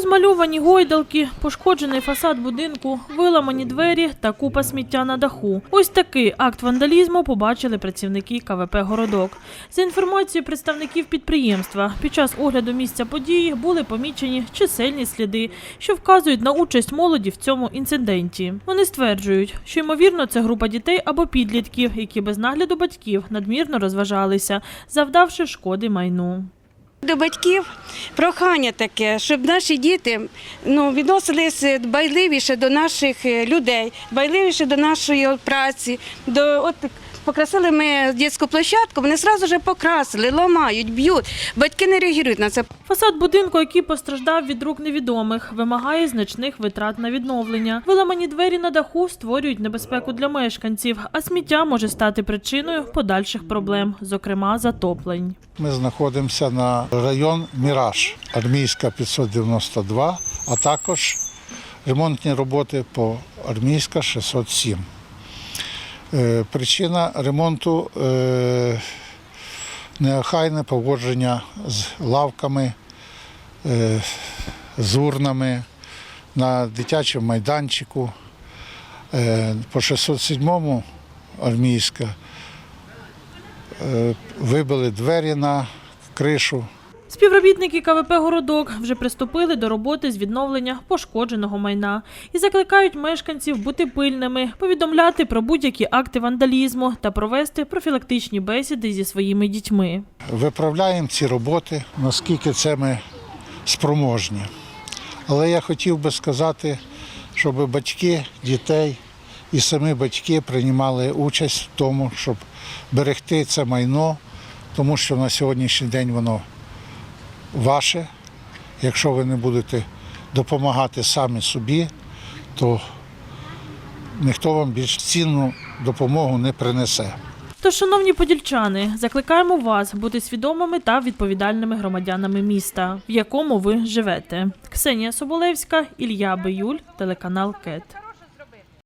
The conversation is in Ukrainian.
Розмальовані гойдалки, пошкоджений фасад будинку, виламані двері та купа сміття на даху. Ось такий акт вандалізму побачили працівники КВП Городок. За інформацією представників підприємства, під час огляду місця події були помічені чисельні сліди, що вказують на участь молоді в цьому інциденті. Вони стверджують, що ймовірно це група дітей або підлітків, які без нагляду батьків надмірно розважалися, завдавши шкоди майну. До батьків прохання таке, щоб наші діти ну, відносилися дбайливіше до наших е, людей, дбайливіше до нашої праці. До, от, покрасили ми дитячу площадку, вони одразу ж покрасили, ламають, б'ють. Батьки не реагують на це. Фасад будинку, який постраждав від рук невідомих, вимагає значних витрат на відновлення. Виламані двері на даху створюють небезпеку для мешканців, а сміття може стати причиною подальших проблем, зокрема затоплень. Ми знаходимося на район Міраж, армійська 592, а також ремонтні роботи по армійська 607. Е, Причина ремонту е, неохайне поводження з лавками, е, з урнами на дитячому майданчику. По 607 армійська вибили двері на кришу. Співробітники КВП Городок вже приступили до роботи з відновлення пошкодженого майна і закликають мешканців бути пильними, повідомляти про будь-які акти вандалізму та провести профілактичні бесіди зі своїми дітьми. Виправляємо ці роботи, наскільки це ми спроможні. Але я хотів би сказати, щоб батьки дітей і самі батьки приймали участь в тому, щоб берегти це майно, тому що на сьогоднішній день воно ваше. Якщо ви не будете допомагати самі собі, то ніхто вам більш цінну допомогу не принесе. Тож, шановні подільчани, закликаємо вас бути свідомими та відповідальними громадянами міста, в якому ви живете. Ксенія Соболевська, Ілля Биюль, телеканал КЕТ.